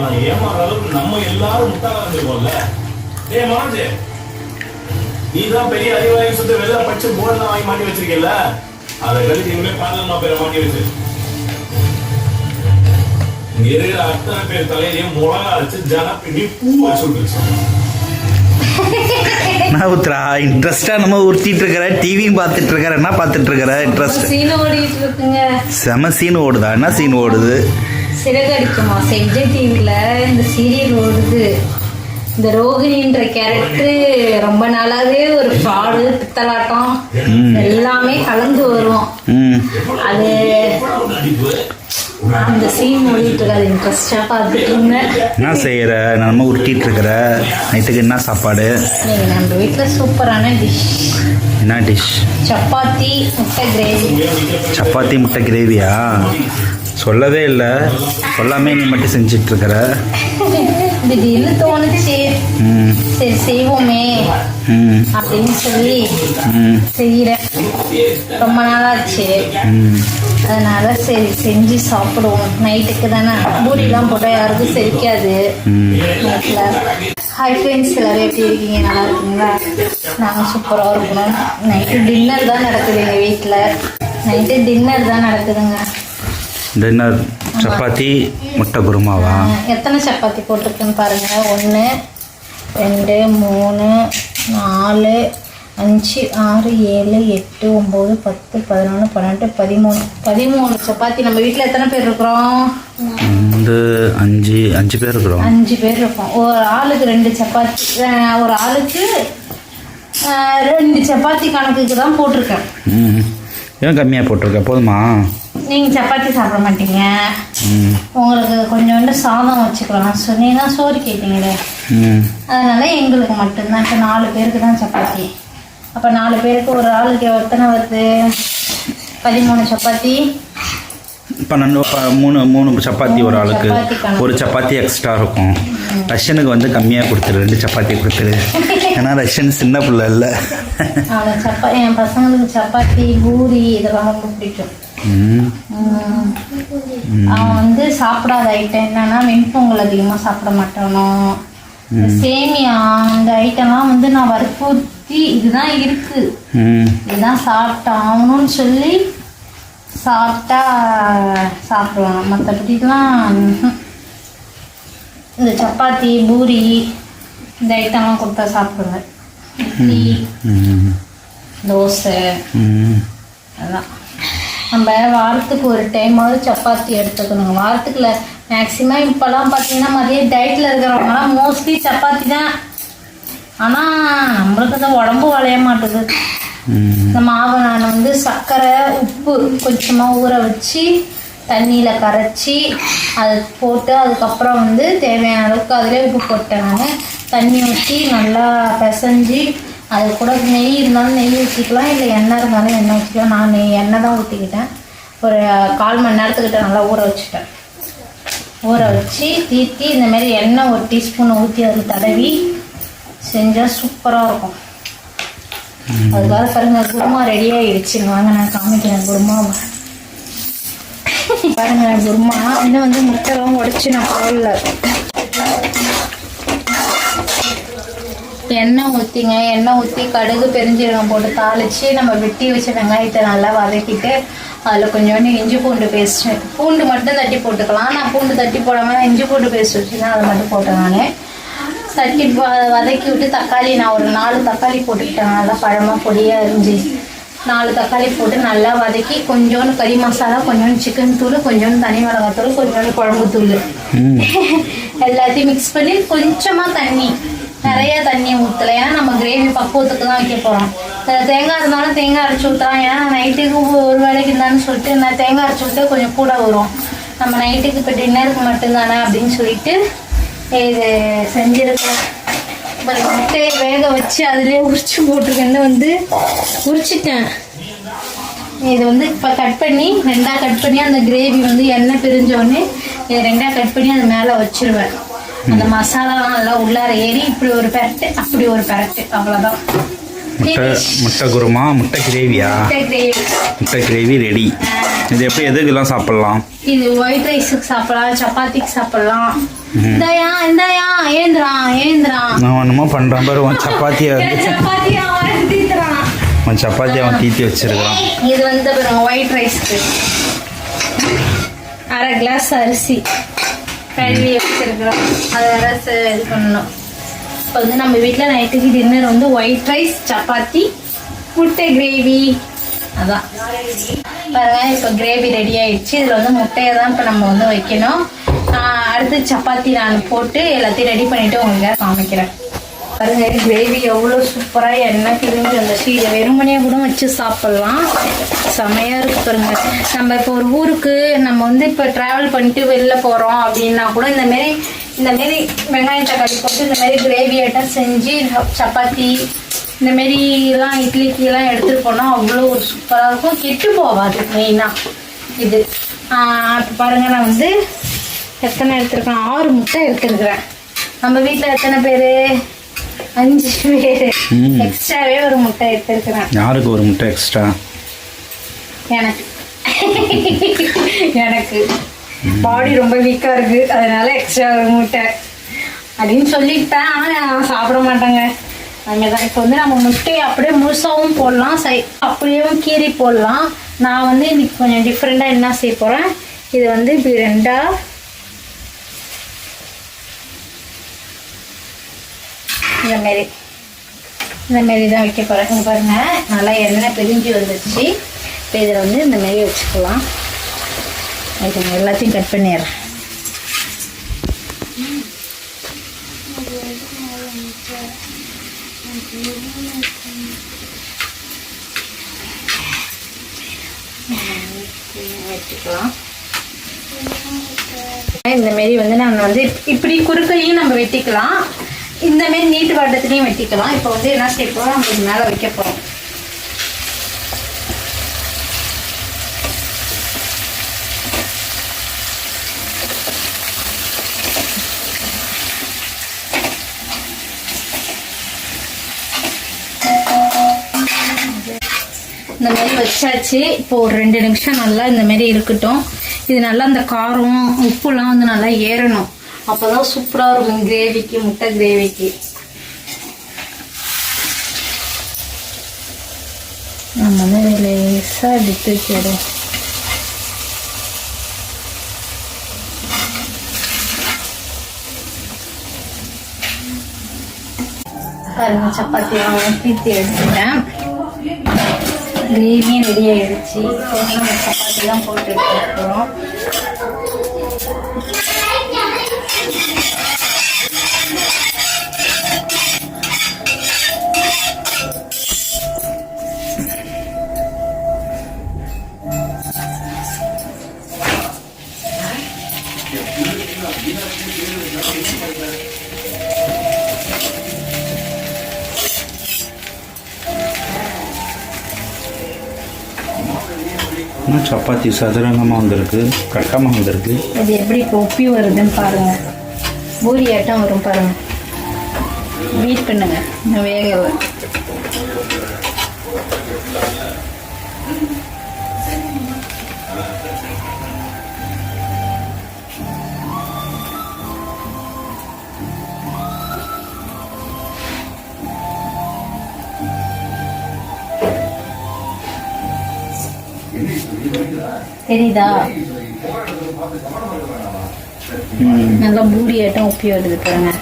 ஆனா ஏமாற அளவுக்கு நம்ம எல்லாரும் முட்டாளா இருந்திருக்கோம்ல. டேய் மனோஜ் நீ தான் பெரிய அறிவாளி சுத்த வெளில படிச்சு போர்டெல்லாம் வாங்கி மாட்டி வச்சிருக்கல அதை கழித்து இனிமே பார்லமா பேரை மாட்டி வச்சு. இருக்கிற அத்தனை பேர் தலையிலையும் மிளகா அரைச்சு ஜன பின்னி பூ வச்சு விட்டுருச்சு நான் உத்ரா இன்ட்ரெஸ்டா நம்ம உறுத்திட்டு இருக்கிற டிவியும் பார்த்துட்டு இருக்கிற என்ன பார்த்துட்டு இருக்கிற இன்ட்ரெஸ்ட் சீன் ஓடிட்டு இருக்குங்க. செம சீன் ஓடுதா? என்ன சீன் ஓடுது? சிறகடிக்குமா? செஞ்ச டிவில இந்த சீரியல் ஓடுது. இந்த ரோகிணின்ற கேரக்டர் ரொம்ப நாளாவே ஒரு ஃப்ராடு பித்தலாட்டம் எல்லாமே கலந்து வரும் ம். அது அந்த சீன் ஓடிட்டு இருக்காது இன்ட்ரெஸ்டா பார்த்துட்டு இருந்தேன். என்ன செய்யற? நம்ம உருட்டிட்டு இருக்கிற? நைட்டுக்கு என்ன சாப்பாடு? நீங்க நம்ம வீட்டுல சூப்பரான டிஷ் என்ன டிஷ் சப்பாத்தி முட்டை கிரேவி சப்பாத்தி முட்டை கிரேவியா சொல்லவே இல்லை. சொல்லாமே நீ மட்டும் செஞ்சிட்டு இருக்கிற. திடீர்னு தோணுச்சு. சரி செய்வோமே. அப்படின்னு சொல்லி செய்யறேன் ரொம்ப நாளாச்சு. அதனால சரி செஞ்சு சாப்பிடுவோம். நைட்டுக்கு தானே. பூரிலாம் போட்டால் யாருக்கும் செரிக்காது. நைட்டில் ஹாய் ஃப்ரெண்ட்ஸ் எல்லாரும் எப்படி இருக்கீங்க? நல்லா இருக்கீங்களா? நாங்கள் சூப்பராக இருக்கணும் நைட்டு டின்னர் தான் நடக்குது எங்கள் வீட்டில் நைட்டு டின்னர் தான் நடக்குதுங்க. டின்னர் சப்பாத்தி முட்டை குருமாவா? எத்தனை சப்பாத்தி போட்டிருக்குன்னு பாருங்கள் ஒன்று ரெண்டு மூணு நாலு அஞ்சு ஆறு ஏழு எட்டு ஒம்பது பத்து பதினொன்று பன்னெண்டு பதிமூணு. பதிமூணு சப்பாத்தி. நம்ம வீட்டில் எத்தனை பேர் இருக்கிறோம்? வந்து அஞ்சு அஞ்சு பேர் இருக்கிறோம். அஞ்சு பேர் இருக்கோம். ஒரு ஆளுக்கு ரெண்டு சப்பாத்தி. ஒரு ஆளுக்கு ரெண்டு சப்பாத்தி கணக்குக்கு தான் போட்டிருக்கேன். ஏன் கம்மியாக போட்டிருக்க? போதுமா? நீங்கள் சப்பாத்தி சாப்பிட மாட்டீங்க. உங்களுக்கு கொஞ்சோண்டு சாதம் வச்சுக்கலாம். சொன்னீங்கன்னா சோறு கேட்டீங்களே. அதனால எங்களுக்கு மட்டும்தான். இப்போ நாலு பேருக்கு தான் சப்பாத்தி. அப்போ நாலு பேருக்கு ஒரு ஆளுக்கு எத்தனை வருது? பதிமூணு சப்பாத்தி. பன்னெண்டு ப- மூணு மூணு சப்பாத்தி ஒரு ஆளுக்கு. ஒரு சப்பாத்தி எக்ஸ்ட்ரா இருக்கும். ரஷ்யனுக்கு வந்து கம்மியாக கொடுத்துரு ரெண்டு சப்பாத்தி கொடுத்துரு. ஏன்னா ரஷ்யன் சின்ன பிள்ளை இல்லை. என் பசங்களுக்கு சப்பாத்தி பூரி இதெல்லாம் ரொம்ப பிடிக்கும். அவன் வந்து சாப்பிடாத ஐட்டம் என்னன்னா வெண்பொங்கல் அதிகமாக சாப்பிட மாட்டானோ. சேமியா இந்த ஐட்டம்லாம் வந்து நான் வற்புறுத்தி இதுதான் இருக்கு. இதுதான் சாப்பிட்டாகணும்னு சொல்லி சாப்பிட்டா சாப்பிடுவாங்க மற்றபடிலாம் இந்த சப்பாத்தி பூரி இந்த ஐட்டம்லாம் கொடுத்தா சாப்பிடுவேன். இட்லி தோசை அதான். நம்ம வாரத்துக்கு ஒரு டைமாவது சப்பாத்தி எடுத்துக்கணுங்க. வாரத்துக்குள்ள மேக்ஸிமம் இப்போல்லாம் பார்த்தீங்கன்னா மதிய டயட்டில் இருக்கிறவங்கலாம் மோஸ்ட்லி சப்பாத்தி தான். ஆனால் நம்மளுக்கு தான் உடம்பு வளைய மாட்டுது. இந்த மாவை நான் வந்து சர்க்கரை உப்பு கொஞ்சமாக ஊற வச்சு தண்ணியில் கரைச்சி அதை போட்டு அதுக்கப்புறம் வந்து தேவையான அளவுக்கு அதிலே உப்பு போட்டேன் நான். தண்ணி ஊற்றி நல்லா பிசைஞ்சு அது கூட நெய் இருந்தாலும் நெய் ஊற்றிக்கலாம் இல்லை எண்ணெய் இருந்தாலும் எண்ணெய் ஊற்றிக்கலாம் நான் நெய் எண்ணெய் தான் ஊற்றிக்கிட்டேன் ஒரு கால் மணி நேரத்துக்கிட்ட நல்லா ஊற வச்சுட்டேன். ஊற வச்சு தீர்த்தி இந்தமாரி எண்ணெய் ஒரு டீஸ்பூன் ஊற்றி அதில் தடவி செஞ்சால் சூப்பராக இருக்கும். அதுக்காக பாருங்க குருமா ரெடி ஆயிடுச்சு. வாங்க நான் காமிக்கிறேன் குருமா. பாருங்க குருமா. இன்னும் வந்து முட்டைலாம் உடைச்சு நான் போடல. எண்ணெய் ஊற்றிங்க எண்ணெய் ஊற்றி கடுகு பெருஞ்சீரகம் போட்டு தாளித்து நம்ம வெட்டி வச்ச வெங்காயத்தை நல்லா வதக்கிட்டு அதில் கொஞ்சோண்டு இஞ்சி பூண்டு பேஸ்ட்டு பூண்டு மட்டும் தட்டி போட்டுக்கலாம். நான் பூண்டு தட்டி போடாமல் இஞ்சி பூண்டு பேஸ்ட் வச்சுருந்தேன் அதை மட்டும் போட்டேன் நான். தட்டி வ- வதக்கி விட்டு தக்காளி நான் ஒரு நாலு தக்காளி போட்டுக்கிட்டேன். நல்லா பழமாக பொடியாக அரிஞ்சு நாலு தக்காளி போட்டு நல்லா வதக்கி கொஞ்சோண்டு கறி மசாலா கொஞ்சோண்டு சிக்கன் தூள் கொஞ்சோண்டு தனி மிளகாய் தூள் கொஞ்சோண்டு குழம்பு தூள். எல்லாத்தையும் மிக்ஸ் பண்ணி கொஞ்சமாக தண்ணி. நிறைய தண்ணி ஊற்றல ஏன்னா நம்ம கிரேவி பக்குவத்துக்கு தான் வைக்க போகிறோம் தேங்காய் இருந்தாலும் தேங்காய் அரைச்சி ஊற்றலாம் ஏன்னா நைட்டுக்கு ஒரு வேலைக்கு இருந்தான்னு சொல்லிட்டு நான் தேங்காய் அரைச்சி ஊற்ற கொஞ்சம் கூட வரும். நம்ம நைட்டுக்கு இப்போ டின்னருக்கு மட்டும்தானே அப்படின்னு சொல்லிட்டு இது செஞ்சுருக்கேன். முட்டையை வேக வச்சு அதுலேயே உரிச்சு போட்டிருக்கேன்னு வந்து உரிச்சிட்டேன். இது வந்து இப்போ கட் பண்ணி ரெண்டாக கட் பண்ணி அந்த கிரேவி வந்து எண்ணெய் பிரிஞ்சோடனே இதை ரெண்டாக கட் பண்ணி அது மேலே வச்சிருவேன். அந்த மசாலாலாம் நல்லா உள்ளார ஏறி இப்படி ஒரு பெரட்டு அப்படி ஒரு பெரட்டு. அவ்வளோதான் முட்டை முட்டை குருமா முட்டை கிரேவியா முட்டை கிரேவி முட்டை கிரேவி ரெடி இது எப்படி எதுக்கெல்லாம் சாப்பிட்லாம்? இது ஒயிட் ரைஸுக்கு சாப்பிடலாம் சப்பாத்திக்கு சாப்பிடலாம். இந்தாயா ஏந்திரா ஏந்திரா. நான் பாரு உன் சப்பாத்தியை வந்து சப்பாத்தி அவன் தீத்துறான் உன் சப்பாத்தி அவன் தீத்தி வச்சிருக்கான் இது வந்து பாருங்க ஒயிட் ரைஸ்க்கு அரை கிளாஸ் அரிசி. கழுவி வச்சிருக்கிறோம். அதை வேற இது பண்ணணும். இப்போ வந்து நம்ம வீட்டில் நைட்டுக்கு டின்னர் வந்து ஒயிட் ரைஸ் சப்பாத்தி முட்டை கிரேவி அதான். பாருங்க இப்போ கிரேவி ரெடி ஆயிடுச்சு. இதில் வந்து முட்டையை தான் இப்போ நம்ம வந்து வைக்கணும். அடுத்து சப்பாத்தி நான் போட்டு எல்லாத்தையும் ரெடி பண்ணிவிட்டு உங்களுக்கு காமிக்கிறேன் பாருங்க கிரேவி எவ்வளோ சூப்பராக எண்ணெய் பிரிஞ்சு வந்துச்சு. இதை வெறுமனையாக கூட வச்சு சாப்பிட்லாம். செமையாக இருக்கு பாருங்க. நம்ம இப்போ ஒரு ஊருக்கு நம்ம வந்து இப்போ ட்ராவல் பண்ணிட்டு வெளில போகிறோம் அப்படின்னா கூட இந்த மாரி இந்த மாரி வெங்காயம் தக்காளி போட்டு இந்த மாதிரி கிரேவி ஐட்டம் செஞ்சு சப்பாத்தி இந்த மாரி எல்லாம் இட்லிக்கு எல்லாம் எடுத்துகிட்டு போனால் அவ்வளோ ஒரு சூப்பராக இருக்கும். கெட்டு போகாது மெயினாக இது. இப்போ பாருங்க நான் வந்து எத்தனை எடுத்திருக்கேன்? ஆறு முட்டை எடுத்துருக்குறேன். நம்ம வீட்டில் எத்தனை பேர்? அஞ்சு பேர். எக்ஸ்ட்ராவே ஒரு முட்டை எடுத்துருக்குறேன். யாருக்கு ஒரு முட்டை எக்ஸ்ட்ரா எனக்கு. எனக்கு. பாடி ரொம்ப வீக்காக இருக்கு. அதனால எக்ஸ்ட்ரா ஒரு முட்டை. அப்படின்னு சொல்லிட்டேன். ஆனால் நான் சாப்பிட மாட்டேங்க. அதுமாதிரி இப்போ வந்து நம்ம முட்டையை அப்படியே முழுசாவும் போடலாம். சை அப்படியும் கீறி போடலாம். நான் வந்து இன்னைக்கு கொஞ்சம் டிஃப்ரெண்ட்டாக என்ன செய்ய போகிறேன் இது வந்து இப்படி ரெண்டா இந்த மாரி. இந்த மாரி தான் வைக்க போகிறேன் பாருங்க நல்லா எண்ணெய் பிரிஞ்சு வந்துச்சு இப்போ இதில் வந்து இந்த மாரி வச்சுக்கலாம். இது எல்லாத்தையும் கட் பண்ணிடுறேன். வெட்டிக்கலாம் இந்த மாரி வந்து நான் வந்து இப்படி குறுக்கையும் நம்ம வெட்டிக்கலாம். இந்த மாரி நீட்டு வட்டத்துலையும் வெட்டிக்கலாம். இப்போ வந்து என்ன செய்ய போகிறோம் நம்ம மேலே வைக்க போகிறோம் இந்த மாதிரி வச்சாச்சு. இப்போ ஒரு ரெண்டு நிமிஷம் நல்லா இந்த மாதிரி இருக்கட்டும். இது நல்லா அந்த காரம் உப்புலாம் வந்து நல்லா ஏறணும். அப்போதான் சூப்பராக இருக்கும் கிரேவிக்கு முட்டை கிரேவிக்கு. நம்ம வந்து லேசாக எடுத்து வச்சிடும் விடுவோம் பாருங்க சப்பாத்தி பீத்தி எடுத்துட்டேன். கிரேவியும் ரெடி ஆயிடுச்சு இப்போ போட்டு எடுத்துருக்கோம் போகிறோம் சப்பாத்தி சதுரங்கமாக வந்திருக்கு கட்டமாக வந்திருக்கு. இது எப்படி இப்போ ஒப்பி வருதுன்னு பாருங்கள் பூரி ஆட்டம் வரும் பாருங்கள் பீட் பண்ணுங்க. இன்னும் வேக தெரியுதா. நல்லா பூரி ஆட்டம் உப்பி வருது பாருங்க.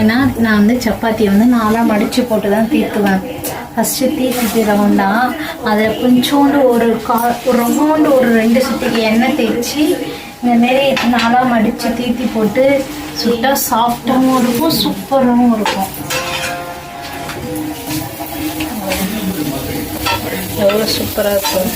ஏன்னா நான் வந்து சப்பாத்தி வந்து நாலாக மடித்து போட்டு தான் தீர்த்துவேன் ஃபஸ்ட்டு தீர்த்துட்டு ரவுண்டா அதில் கொஞ்சோண்டு ஒரு கா ஒரு ரவுண்டு ஒரு ரெண்டு சுத்திக்கு எண்ணெய் தேய்ச்சி இந்த மாரி நாலாக மடித்து தீர்த்தி போட்டு சுட்டா சாஃப்டாகவும் இருக்கும் சூப்பராகவும் இருக்கும். எவ்வளோ சூப்பராக இருக்கும்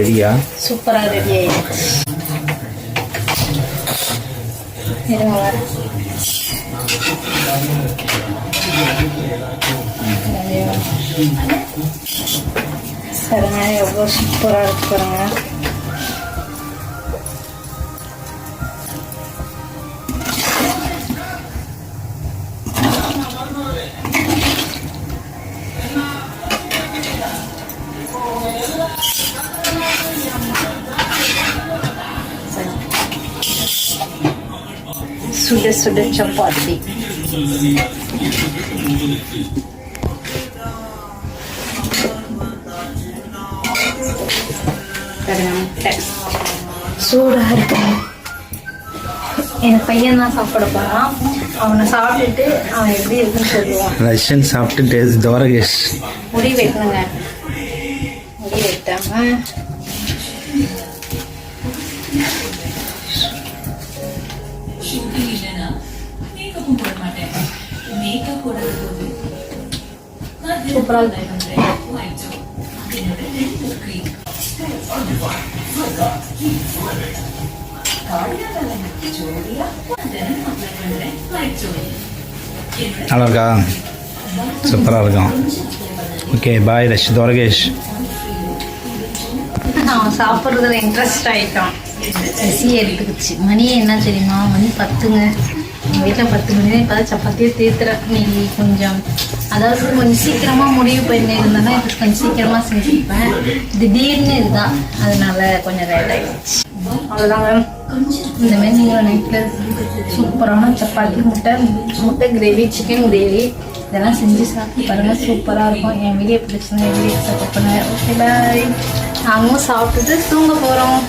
ரெடியா சூப்பராக ரெடி ஆயிடுச்சு. சரிங்க எவ்வளோ சூப்பராக இருக்கு பாருங்க சுட சுட சப்பாத்தி. பாருங்க, முட்டை. சூடா இருக்கு. என் பையன் தான் சாப்பிட போறான். அவனை சாப்பிட்டுட்டு அவன் எப்படி இருக்குன்னு சொல்லுவான். ரஷ்யன் சாப்பிட்டு டேஸ்ட் துவரகேஷ். முடி வைக்கணுங்க முடி வைக்காம மேக்கப் போது நான் சூப்பரா இருக்கு. ஒயிட் என்னோட ரெண்டு நல்லா இருக்கா சூப்பராக இருக்கும் ஓகே பாய் ரஷ் துவரகேஷ். அவன் சாப்பிட்றதுல இன்ட்ரெஸ்ட் ஆகிட்டான் பசி எடுத்துக்கிச்சு. மணி என்ன தெரியுமா? மணி பத்துங்க. எங்கள் வீட்டில் பத்து மணி இப்போ தான் சப்பாத்தியே தீர்த்துறேன். இன்னைக்கு கொஞ்சம் அதாவது கொஞ்சம் சீக்கிரமாக முடிவு பண்ணி இருந்தேன்னா கொஞ்சம் சீக்கிரமாக செஞ்சுருப்பேன் திடீர்னு இதுதான். அதனால கொஞ்சம் லேட் ஆகிடுச்சு அவ்வளோதான் இந்த நீங்கள் நைட்டில் சூப்பரான சப்பாத்தி முட்டை முட்டை கிரேவி சிக்கன் கிரேவி இதெல்லாம் செஞ்சு சாப்பிட்டு பாருங்கள் சூப்பராக இருக்கும். என் வீடியோ பிடிச்சிருந்தா வீடியோ சப்போர்ட் பண்ணுவேன் ஓகே பாய் நாங்களும் சாப்பிட்டுட்டு தூங்க போகிறோம்